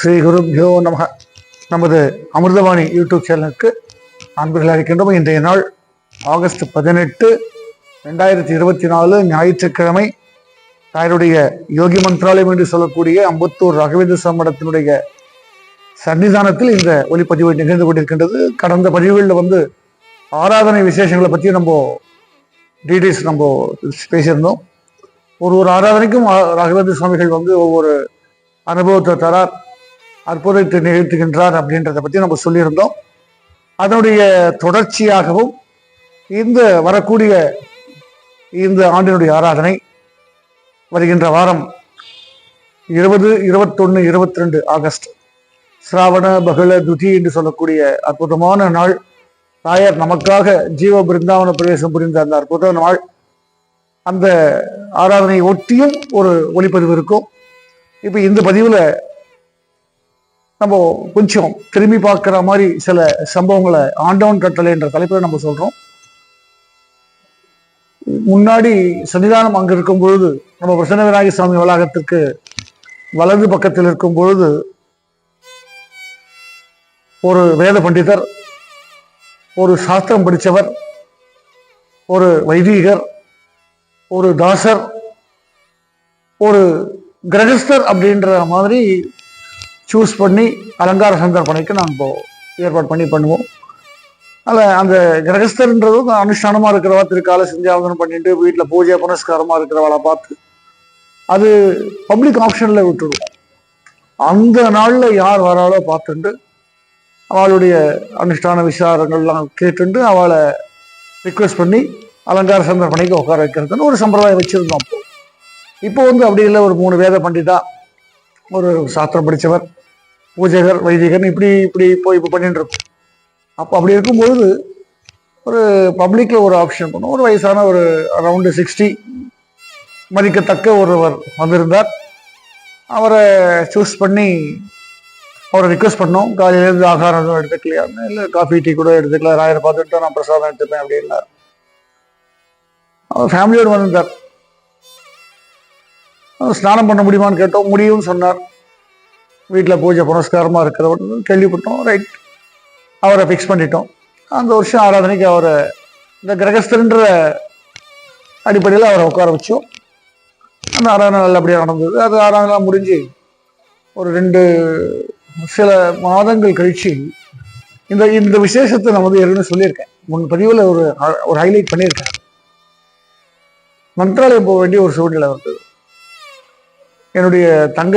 ஸ்ரீ குருப்யோ நமக. நமது அமிர்தவாணி யூடியூப் சேனலுக்கு அன்புகள் அளிக்கின்றோம். இன்றைய நாள் ஆகஸ்ட் பதினெட்டு ரெண்டாயிரத்தி இருபத்தி நாலு ஞாயிற்றுக்கிழமை. தாயருடைய யோகி மந்திராலயம் என்று சொல்லக்கூடிய அம்பத்தூர் ராகவேந்திர சம்மடத்தினுடைய சன்னிதானத்தில் இந்த ஒளிப்பதிவு நிகழ்ந்து கொண்டிருக்கின்றது. கடந்த பதிவுகளில் வந்து ஆராதனை விசேஷங்களை பற்றி நம்ம டீடைல்ஸ் நம்ம பேசியிருந்தோம். ஒரு ஒரு ஆராதனைக்கும் ராகவேந்திர சுவாமிகள் வந்து ஒவ்வொரு அனுபவத்தை தரார். அற்புதத்தை நிகழ்த்துகின்றார் அப்படின்றத பற்றி நம்ம சொல்லியிருந்தோம். அதனுடைய தொடர்ச்சியாகவும் இந்த வரக்கூடிய இந்த ஆண்டினுடைய ஆராதனை வருகின்ற வாரம் இருபது இருபத்தொன்று இருபத்தி ரெண்டு ஆகஸ்ட். சிராவண பகல துதி என்று சொல்லக்கூடிய அற்புதமான நாள். தாயார் நமக்காக ஜீவ பிருந்தாவன பிரவேசம் புரிந்த அந்த அற்புத நாள். அந்த ஆராதனையை ஒட்டியும் ஒரு ஒளிப்பதிவு இருக்கும். இப்போ இந்த பதிவில் நம்ம கொஞ்சம் திரும்பி பார்க்குற மாதிரி சில சம்பவங்களை ஆண்டவன் கட்டளை என்ற தலைப்பில் நம்ம சொல்றோம். முன்னாடி சன்னிதானம் அங்க இருக்கும் பொழுது நம்ம பிரசன்ன விநாயகர் சுவாமி வளாகத்திற்கு வலது பக்கத்தில் இருக்கும் பொழுது ஒரு வேத பண்டிதர் ஒரு சாஸ்திரம் படித்தவர் ஒரு வைதீகர் ஒரு தாசர் ஒரு கிரகஸ்தர் அப்படின்ற மாதிரி சூஸ் பண்ணி அலங்கார சந்தர்ப்பணைக்கு நாங்கள் ஏற்பாடு பண்ணி பண்ணுவோம். அதில் அந்த கிரகஸ்தர்ன்றது அனுஷ்டானமாக இருக்கிறவா திருக்கால சந்தியாவதனம் பண்ணிட்டு வீட்டில் பூஜை புனஸ்காரமாக இருக்கிறவளை பார்த்து அது பப்ளிக் ஆப்ஷனில் விட்டுடுவோம். அந்த நாளில் யார் வராளோ பார்த்துட்டு அவளுடைய அனுஷ்டான விசாரங்கள்லாம் கேட்டுண்டு அவளை ரிக்வெஸ்ட் பண்ணி அலங்கார சந்தர்ப்பணைக்கு உட்கார வைக்கிறதுன்னு ஒரு சம்பிரதாயம் வச்சுருந்தோம். அப்போ இப்போ வந்து அப்படி இல்லை. ஒரு மூணு வேத பண்டிதா ஒரு சாஸ்திரம் படித்தவர் பூஜைகள் வைதிகர் இப்படி இப்படி போய் இப்போ பண்ணிட்டு இருக்கும் அப்போ அப்படி இருக்கும்பொழுது ஒரு பப்ளிக்கில் ஒரு ஆப்ஷன் பண்ணும். ஒரு வயசான ஒரு அரவுண்டு சிக்ஸ்டி மதிக்கத்தக்க ஒருவர் வந்திருந்தார். அவரை சூஸ் பண்ணி அவரை ரிக்வெஸ்ட் பண்ணோம். காலையிலேருந்து ஆகாரம் எதுவும் எடுத்துக்கலையா? இல்லை காஃபி டீ கூட எடுத்துக்கலாம். ராயரை பார்த்துட்டு நான் பிரசாதம் எடுத்துப்பேன் அப்படின்னார் அவர் ஃபேமிலியோடு வந்திருந்தார். ஸ்நானம் பண்ண முடியுமான்னு கேட்டோம். முடியும்னு சொன்னார். வீட்டில் பூஜை புனஸ்காரமாக இருக்கிறவர் கேள்விப்பட்டோம். ரைட் அவரை ஃபிக்ஸ் பண்ணிட்டோம். அந்த வருஷம் ஆராதனைக்கு அவரை இந்த கிரகஸ்தன்ற அடிப்படையில் அவரை உட்கார வச்சோம். அந்த ஆராதனை நல்லபடியாக நடந்தது. அது ஆராதனை முடிஞ்சு ஒரு ரெண்டு சில மாதங்கள் கழிச்சு இந்த இந்த விசேஷத்தை நான் வந்து ஏற்கனவே சொல்லியிருக்கேன். முன் பதிவில் ஒரு ஒரு ஹைலைட் பண்ணியிருக்கேன். மந்த்ராலயம் போக வேண்டிய ஒரு சூழ்நிலை வந்தது. என்னுடைய தங்க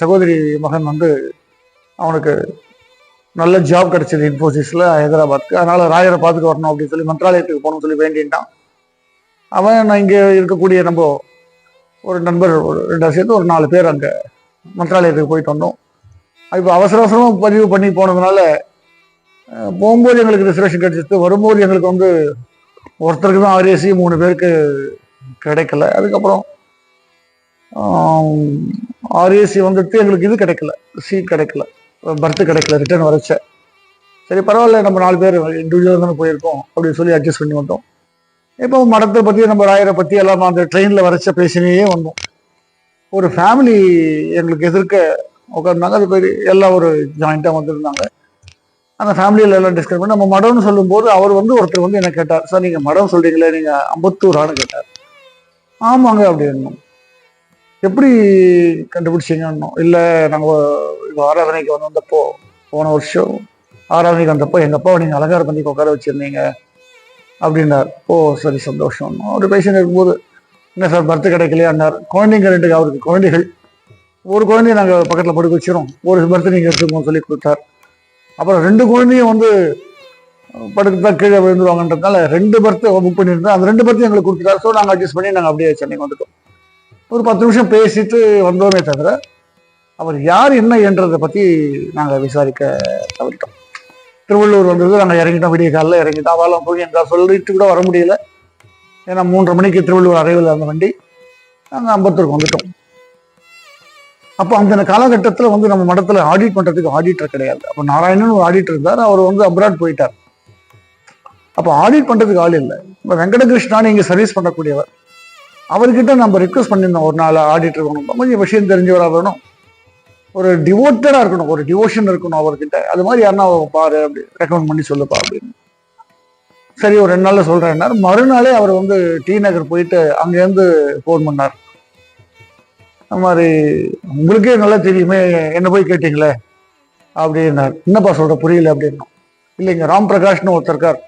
சகோதரி மகன் வந்து அவனுக்கு நல்ல ஜாப் கிடைச்சது இன்ஃபோசிஸில் ஹைதராபாத்துக்கு அதனால் ராயரை பார்த்துட்டு வரணும் அப்படின்னு சொல்லி மந்த்ராலயத்துக்கு போகணும்னு சொல்லி வேண்டின்ட்டான் அவன் நான் இங்கே இருக்கக்கூடிய நம்ம ஒரு நண்பர் ஒரு ரெண்டாக சேர்ந்து ஒரு நாலு பேர் அங்கே மந்த்ராலயத்துக்கு போயிட்டு வந்தோம். இப்போ அவசர அவசரமாக பதிவு பண்ணி போனதுனால போகும்போது எங்களுக்கு ரிசர்வேஷன் கிடைச்சிது வரும்போது எங்களுக்கு வந்து ஒருத்தருக்கு தான் ஆர்ஏசி மூணு பேருக்கு கிடைக்கல. அதுக்கப்புறம் ஆர்ஏசி வந்துட்டு எங்களுக்கு இது கிடைக்கல. சீட் கிடைக்கல. பர்த்து கிடைக்கல. ரிட்டர்ன் வரைச்ச. சரி பரவாயில்ல நம்ம நாலு பேர் இண்டிவிஜுவலாக தானே போயிருக்கோம். அப்படின்னு சொல்லி அட்ஜஸ்ட் பண்ணி வந்தோம். இப்போ மடத்தை பற்றி நம்ம ராயரை பற்றி எல்லாம் அந்த ட்ரெயினில் வரைச்ச பேசினே வந்தோம். ஒரு ஃபேமிலி எங்களுக்கு எதிர்க்க உட்காந்துருந்தாங்க அது பேர் எல்லாம் ஒரு ஜாயிண்ட்டாக வந்திருந்தாங்க. அந்த ஃபேமிலியில் எல்லாம் டிஸ்கஸ் பண்ணி நம்ம மடம்னு சொல்லும்போது அவர் வந்து ஒருத்தர் வந்து என்ன கேட்டார். சார் நீங்கள் மடம் சொல்கிறீங்களே நீங்கள் அம்பத்தூரான்னு கேட்டார். ஆமாங்க அப்படின்னு எப்படி கண்டுபிடிச்சீங்கன்னு? இல்லை நாங்கள் ஆராதனைக்கு வந்து வந்தப்போ போன வருஷம் ஆராதனைக்கு வந்தப்போ எங்கள் அப்பாவை நீங்கள் அலங்காரம் பண்ணி உட்கார வச்சிருந்தீங்க அப்படின்னார். ஓ சரி சந்தோஷம் அவர் பேசின்னு இருக்கும்போது என்ன சார் பர்த்து கிடைக்கலையான்னார். குழந்தைங்க ரெண்டு அவருக்கு குழந்தைகள். ஒரு குழந்தைய நாங்கள் பக்கத்தில் படுக்க வச்சிரும். ஒரு பர்த்து நீங்கள் எடுத்துக்கோன்னு சொல்லி கொடுத்தார். அப்புறம் ரெண்டு குழந்தையும் வந்து படுக்க தான் கீழே விழுந்துருவாங்கன்றதுனால ரெண்டு பர்த்து புக் பண்ணியிருந்தோம் அந்த ரெண்டு பர்த்தையும் எங்களுக்கு கொடுத்துட்டார். ஸோ நாங்கள் அட்ஜஸ்ட் பண்ணி நாங்கள் அப்படியே சென்னைக்கு வந்துட்டோம். ஒரு பத்து நிமிஷம் பேசிட்டு வந்தோமே தவிர அவர் யார் என்ன என்றதை பற்றி நாங்கள் விசாரிக்க தவிர்த்தோம் திருவள்ளூர் வந்தது நாங்கள் இறங்கிட்டோம் விடிய காலையில் இறங்கிட்டோம். அவளும் போய் எங்கள் சொல்லிட்டு கூட வர முடியல. ஏன்னா மூன்றரை மணிக்கு திருவள்ளூர் அறைவில் அந்த வண்டி நாங்கள் அம்பத்தூருக்கு வந்துட்டோம். அப்போ அந்த காலகட்டத்தில் வந்து நம்ம மடத்தில் ஆடிட் பண்ணுறதுக்கு ஆடிட்டர் கிடையாது. அப்போ நாராயணன் ஒரு ஆடிட்டர் இருந்தார் அவர் வந்து அப்ராட் போயிட்டார். அப்போ ஆடிட் பண்ணுறதுக்கு ஆள் இல்லை. இப்போ வெங்கடகிருஷ்ணான்னு இங்கே சர்வீஸ் பண்ணக்கூடியவர். அவர்கிட்ட நம்ம ரிக்வஸ்ட் பண்ணியிருந்தோம். ஒரு நாள் ஆடிட்டு இருக்கணும். கொஞ்சம் விஷயம் தெரிஞ்சவராக வேணும் ஒரு டிவோட்டடாக இருக்கணும். ஒரு டிவோஷன் இருக்கணும் அவர்கிட்ட. அது மாதிரி யாருன்னா பாரு அப்படி ரெக்கமெண்ட் பண்ணி சொல்லுப்பா அப்படின்னு. சரி ஒரு ரெண்டு நாளில் சொல்றேன்னாரு. மறுநாளே அவர் வந்து டி நகர் போயிட்டு அங்கேருந்து ஃபோன் பண்ணார். அந்த மாதிரி உங்களுக்கே நல்லா தெரியுமே என்ன போய் கேட்டீங்களே? அப்படின்னார். என்னப்பா சொல்கிற புரியல அப்படின்னோம் இல்லைங்க ராம் பிரகாஷ்னு ஒருத்தர் இருக்கார்.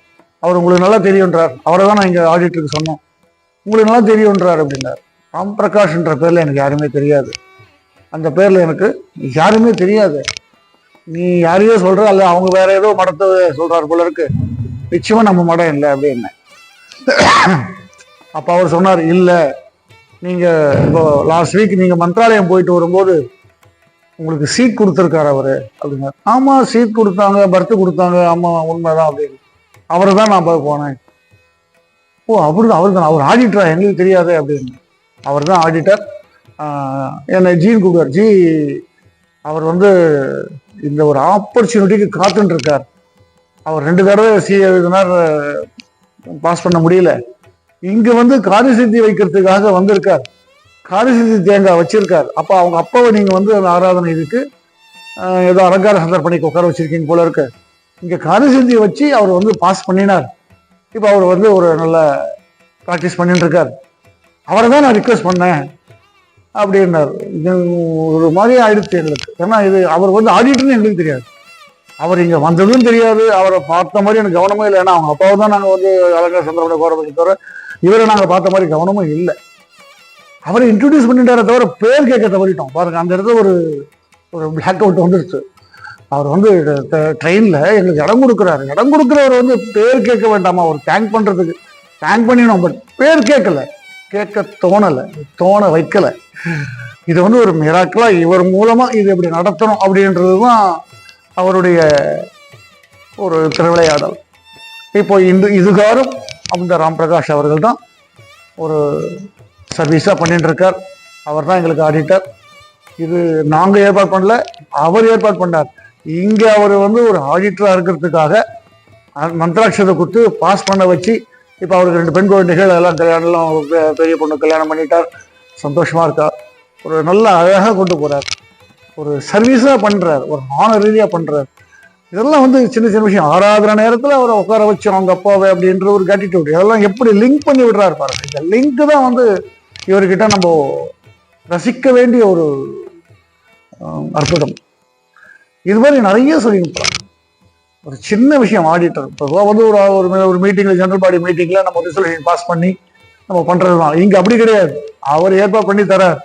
அவர் உங்களுக்கு நல்லா தெரியுன்றார். அவரை தான் நான் இங்கே ஆடிட்டருக்கு சொன்னோம். உங்களுக்கு நல்லா தெரியுன்றார் அப்படின்னார். ராம் பிரகாஷ்ன்ற பேரில் எனக்கு யாருமே தெரியாது. அந்த பேரில் எனக்கு யாருமே தெரியாது. நீ யாரையோ சொல்கிற அல்ல அவங்க வேற ஏதோ மடத்தை சொல்கிறார் போல இருக்கு. நிச்சயமாக நம்ம மடம் இல்லை அப்படின்னு. அப்போ அவர் சொன்னார் இல்லை. நீங்கள் இப்போ லாஸ்ட் வீக் நீங்கள் மந்த்ராலயம் போயிட்டு வரும்போது உங்களுக்கு சீட் கொடுத்துருக்காரு அவர். அப்படிங்க ஆமாம் சீட் கொடுத்தாங்க பர்த்து கொடுத்தாங்க. ஆமாம் உண்மைதான். அப்படின்னு. அவரை தான் நான் போய் போனேன். ஓ அவரு அவர் தான் அவர் ஆடிட்டரா எங்களுக்கு தெரியாது அப்படின்னு அவர் தான் ஆடிட்டர் என்னை ஜீன் கூப்பிடுவார். ஜி அவர் வந்து இந்த ஒரு ஆப்பர்ச்சுனிட்டிக்கு காத்துட்டு இருக்கார் அவர் ரெண்டு தடவை சி எழுதினார். பாஸ் பண்ண முடியல. இங்கே வந்து காரியசித்தி வைக்கிறதுக்காக வந்திருக்கார். காரியசித்தி தேங்காய் வச்சிருக்கார். அப்போ அவங்க அப்பாவை நீங்கள் வந்து அந்த ஆராதனை இதுக்கு ஏதோ அலங்கார சந்தர்ப்பணிக்கு உட்கார வச்சிருக்கீங்க போல இருக்கு. இங்க காரியசித்தியை வச்சு அவர் வந்து பாஸ் பண்ணினார். இப்போ அவர் வந்து ஒரு நல்ல ப்ராக்டிஸ் பண்ணிட்டுருக்கார். அவரை தான் நான் ரிக்வெஸ்ட் பண்ணேன் அப்படின்னார். இது ஒரு மாதிரி ஆயிடுச்சு எங்களுக்கு. ஏன்னா இது அவர் வந்து ஆடிட்டர்னு எங்களுக்கு தெரியாது. அவர் இங்கே வந்ததும் தெரியாது. அவரை பார்த்த மாதிரி எனக்கு கவனமே இல்லை. ஏன்னா அவங்க அப்பாவை தான் நாங்கள் வந்து அலங்கார சந்திரபடி போகிறதுக்கு தவிர இவரை நாங்கள் பார்த்த மாதிரி கவனமும் இல்லை. அவரை இன்ட்ரடியூஸ் பண்ணிட்டாரே தவிர பேர் கேட்க தவறிட்டோம் பாருங்க அந்த இடத்துல ஒரு ஒரு பிளாக் அவுட் வந்துருச்சு. அவர் வந்து ட்ரெயினில் எங்களுக்கு இடம் கொடுக்குறாரு. இடம் கொடுக்குறவர் வந்து பேர் கேட்க வேண்டாமா? அவர் தேங்க் பண்ணுறதுக்கு தேங்க் பண்ணினோம் பட் பேர் கேட்கல. கேட்க தோணலை. தோண வைக்கலை. இது வந்து ஒரு மிராக்கலாக இவர் மூலமாக இது இப்படி நடத்தணும் அப்படின்றது தான் அவருடைய ஒரு திருவிளையாடல். இப்போ இந்த இதுகாரும் அந்த ராம் பிரகாஷ் அவர்கள் தான் ஒரு சர்வீஸாக பண்ணிட்டுருக்கார். அவர் தான் எங்களுக்கு ஆடிட்டர் இது நாங்கள் ஏற்பாடு பண்ணல அவர் ஏற்பாடு பண்ணார். இங்கே அவர் வந்து ஒரு ஆடிட்டராக இருக்கிறதுக்காக மந்திராட்சத்தை கொடுத்து பாஸ் பண்ண வச்சு இப்போ அவருக்கு ரெண்டு பெண் குழந்தைகள் எல்லாம் கல்யாணம்லாம் பெரிய பொண்ணு கல்யாணம் பண்ணிட்டார். சந்தோஷமா இருக்கா ஒரு நல்ல அழகாக கொண்டு போறார். ஒரு சர்வீஸாக பண்றார். ஒரு ஆனரீதியாக பண்றார். இதெல்லாம் வந்து சின்ன சின்ன விஷயம். ஆறாவது நேரத்தில் அவரை உட்கார வச்சு அவங்க அப்பாவை அப்படின்ற ஒரு கேட்டிடியூட் இதெல்லாம் எப்படி லிங்க் பண்ணி விடுறாரு பாருங்க. இந்த லிங்க் தான் வந்து இவர்கிட்ட நம்ம ரசிக்க வேண்டிய ஒரு அற்புதம். இது மாதிரி நிறைய சொல்லியிருப்பாங்க. ஒரு சின்ன விஷயம் ஆடிட்டர். இப்போ வந்து ஒரு ஒரு மீட்டிங்கில் ஒரு பாடி மீட்டிங்கில் நம்ம ரிசல்யூஷன் பாஸ் பண்ணி நம்ம பண்ணுறது தான். இங்கே அப்படி கிடையாது. அவர் ஏற்பாடு பண்ணி தரார்.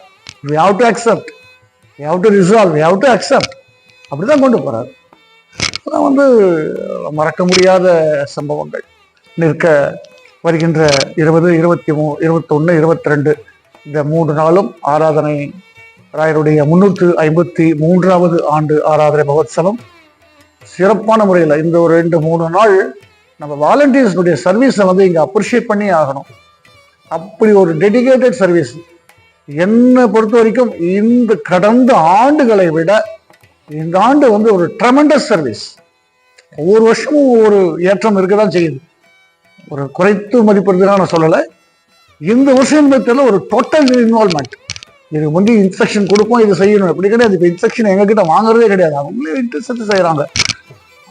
We have to accept we have to resolve we have to accept அப்படிதான் கொண்டு போகிறார் அதெல்லாம் வந்து மறக்க முடியாத சம்பவங்கள். நிற்க வருகின்ற இருபது இருபத்தி மூ இருபத்தொன்று இருபத்தி ரெண்டு இந்த மூன்று நாளும் ஆராதனை ராயருடைய முன்னூற்று ஐம்பத்தி மூன்றாவது ஆண்டு ஆராதனை மகோத்சவம். சிறப்பான முறையில் இந்த ஒரு ரெண்டு மூணு நாள் நம்ம வாலண்டியர்ஸ்னுடைய சர்வீஸை வந்து இங்கே அப்ரிஷியேட் பண்ணி ஆகணும். அப்படி ஒரு டெடிகேட்டட் சர்வீஸ் என்னை பொறுத்த வரைக்கும் இந்த கடந்த ஆண்டுகளை விட இந்த ஆண்டு வந்து ஒரு ட்ரமெண்டஸ் சர்வீஸ் ஒவ்வொரு வருஷமும் ஒரு ஏற்றம் இருக்க தான் செய்யுது. ஒரு குறைத்து மதிப்பிடுறதுக்காக நான் சொல்லலை. இந்த வருஷம் ஒரு டோட்டல் இன்வால்மெண்ட் இதுக்கு முந்தி இன்ஸ்ட்ரக்ஷன் கொடுப்போம் இது செய்யணும். அப்படி கிடையாது. இப்போ இன்ஸ்ட்ரக்ஷன் எங்ககிட்ட வாங்குறதே கிடையாது. அவங்களே இன்ட்ரெஸ்ட் செய்கிறாங்க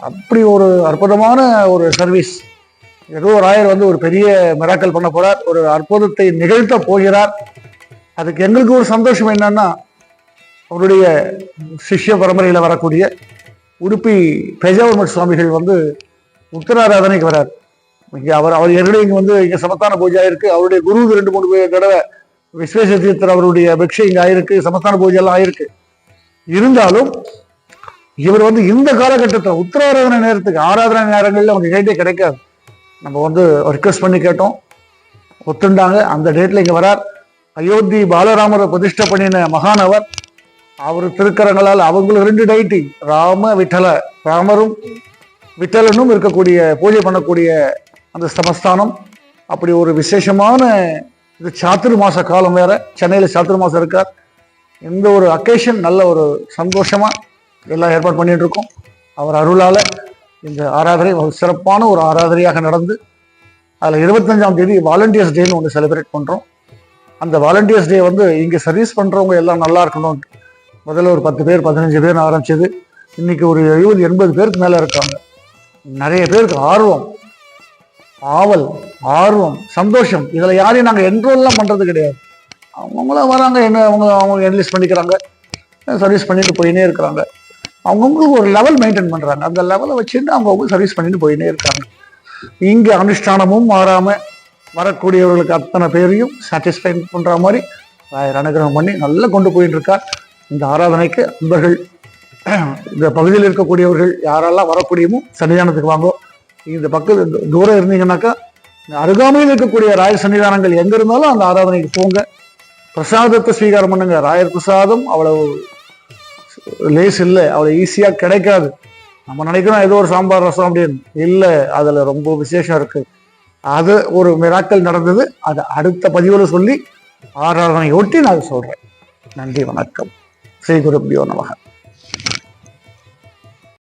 அப்படி ஒரு அற்புதமான ஒரு சர்வீஸ் ஏதோ ஒரு ஆயர் வந்து ஒரு பெரிய மிராக்கல் பண்ண போகிறார் ஒரு அற்புதத்தை நிகழ்த்த போகிறார். அதுக்கு எங்களுக்கு ஒரு சந்தோஷம் என்னன்னா அவருடைய சிஷ்ய பரம்பரையில் வரக்கூடிய உடுப்பி பெஜாவர்மட் சுவாமிகள் வந்து உத்தராராதனைக்கு வரார். இங்கே அவர் அவர் ஏற்கனவே இங்கே வந்து இங்கே சமத்தான பூஜை ஆயிருக்கு. அவருடைய குருவுக்கு ரெண்டு மூணு தடவை விஸ்வேச தீர்த்தர் அவருடைய பிக்ஷை இங்கே ஆயிருக்கு சமஸ்தான பூஜை எல்லாம் ஆயிருக்கு. இருந்தாலும் இவர் வந்து இந்த காலகட்டத்தில் உத்தராராதனை நேரத்துக்கு ஆராதனை நேரங்களில் அவங்க கேட்டே கிடைக்காது. நம்ம வந்து ரிக்வஸ்ட் பண்ணி கேட்டோம். ஒத்துண்டாங்க. அந்த டேட்டில் இங்கே வரார். அயோத்தி பாலராமரை பிரதிஷ்டை பண்ணின மகானவர் அவர். திருக்கரங்களால் அவங்களுக்கு ரெண்டு டைட்டி ராம விட்டல ராமரும் விட்டலனும் இருக்கக்கூடிய பூஜை பண்ணக்கூடிய அந்த சமஸ்தானம். அப்படி ஒரு விசேஷமான இது சாத்திரு மாச காலம் வேற. சென்னையில் சாத்திரு மாசம் இருக்கார். இந்த ஒரு அக்கேஷன் நல்ல ஒரு சந்தோஷமா எல்லாம் ஏற்பாடு பண்ணிட்டு இருக்கோம் அவர் அருளால இந்த ஆராதனை ஒரு சிறப்பான ஒரு ஆராதனையாக நடந்து அதில் இருபத்தஞ்சாம் தேதி வாலண்டியர்ஸ் டேன்னு ஒன்று செலிப்ரேட் பண்ணுறோம் அந்த வாலண்டியர்ஸ் டே வந்து இங்கே சர்வீஸ் பண்ணுறவங்க எல்லாம் நல்லா இருக்கணும். முதல்ல ஒரு பத்து பேர் பதினஞ்சு பேர் ஆரம்பிச்சது. இன்னைக்கு ஒரு எழுபது எண்பது பேருக்கு மேலே இருக்காங்க. நிறைய பேருக்கு ஆர்வம். ஆவல் ஆர்வம் சந்தோஷம். இதில் யாரையும் நாங்கள் என்ரோல்லாம் பண்ணுறது கிடையாது. அவங்கவுங்களாம் வராங்க என்ன அவங்க அவங்க என்லிஸ்ட் பண்ணிக்கிறாங்க சர்வீஸ் பண்ணிட்டு போயினே இருக்கிறாங்க. அவங்கவுங்களுக்கு ஒரு லெவல் மெயின்டைன் பண்ணுறாங்க அந்த லெவலை வச்சுட்டு அவங்கவுங்க சர்வீஸ் பண்ணிட்டு போயினே இருக்காங்க. இங்கே அனுஷ்டானமும் மாறாமல் வரக்கூடியவர்களுக்கு அத்தனை பேரையும் சாட்டிஸ்ஃபை பண்ணுற மாதிரி ராயர் அனுகிரகம் பண்ணி நல்லா கொண்டு போயிட்டு இருக்கார். இந்த ஆராதனைக்கு அன்பர்கள் இந்த பகுதியில் இருக்கக்கூடியவர்கள் யாரெல்லாம் வரக்கூடியமோ சன்னிதானத்துக்கு வாங்கோ. இந்த பக்கம் தூரம் இருந்தீங்கன்னாக்கா அருகாமையில் இருக்கக்கூடிய ராயர் சன்னிதானங்கள் எங்க இருந்தாலும் அந்த ஆராதனைக்கு போங்க. பிரசாதத்தை ஸ்வீகாரம் பண்ணுங்க. ராயர் பிரசாதம் அவ்வளவு லேஸ் இல்லை அவ்வளவு ஈஸியா கிடைக்காது. நம்ம நினைக்கிறோம் ஏதோ ஒரு சாம்பார் ரசம் அப்படின்னு. இல்லை அதுல ரொம்ப விசேஷம் இருக்கு. அது ஒரு மிராக்கள் நடந்தது. அதை அடுத்த பதிவில் சொல்லி ஆராதனையொட்டி நான் சொல்றேன். நன்றி வணக்கம். ஸ்ரீ குருப்பியோ நமக.